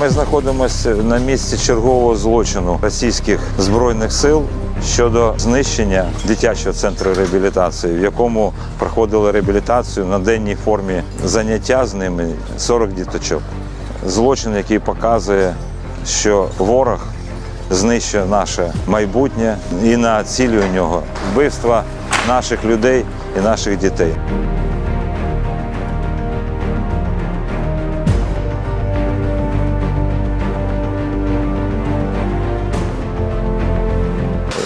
Ми знаходимося на місці чергового злочину російських збройних сил щодо знищення дитячого центру реабілітації, в якому проходили реабілітацію на денній формі заняття з ними 40 діточок. Злочин, який показує, що ворог знищує наше майбутнє і націлює нього вбивства наших людей і наших дітей.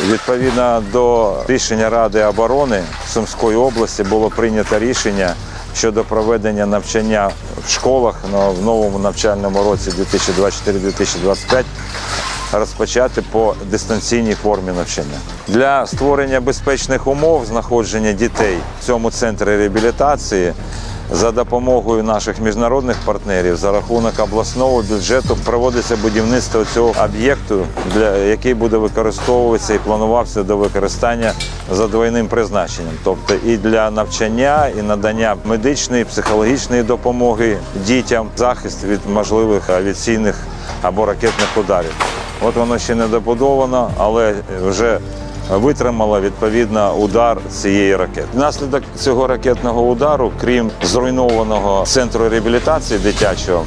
Відповідно до рішення Ради оборони Сумської області було прийнято рішення щодо проведення навчання в школах в новому навчальному році 2024-2025 розпочати по дистанційній формі навчання. Для створення безпечних умов знаходження дітей в цьому центрі реабілітації за допомогою наших міжнародних партнерів за рахунок обласного бюджету проводиться будівництво цього об'єкту, який буде використовуватися і планувався до використання за двойним призначенням, тобто і для навчання, і надання медичної, психологічної допомоги дітям, захист від можливих авіаційних або ракетних ударів. От воно ще не добудовано, але вже витримала відповідно удар цієї ракети. Внаслідок цього ракетного удару, крім зруйнованого центру реабілітації дитячого,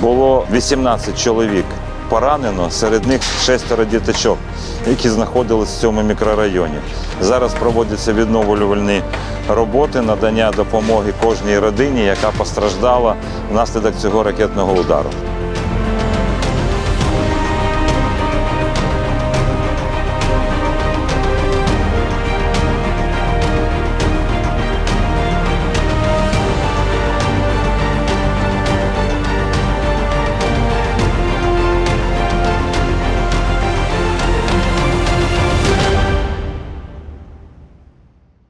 було 18 чоловік поранено, серед них шестеро діточок, які знаходились в цьому мікрорайоні. Зараз проводяться відновлювальні роботи, надання допомоги кожній родині, яка постраждала внаслідок цього ракетного удару.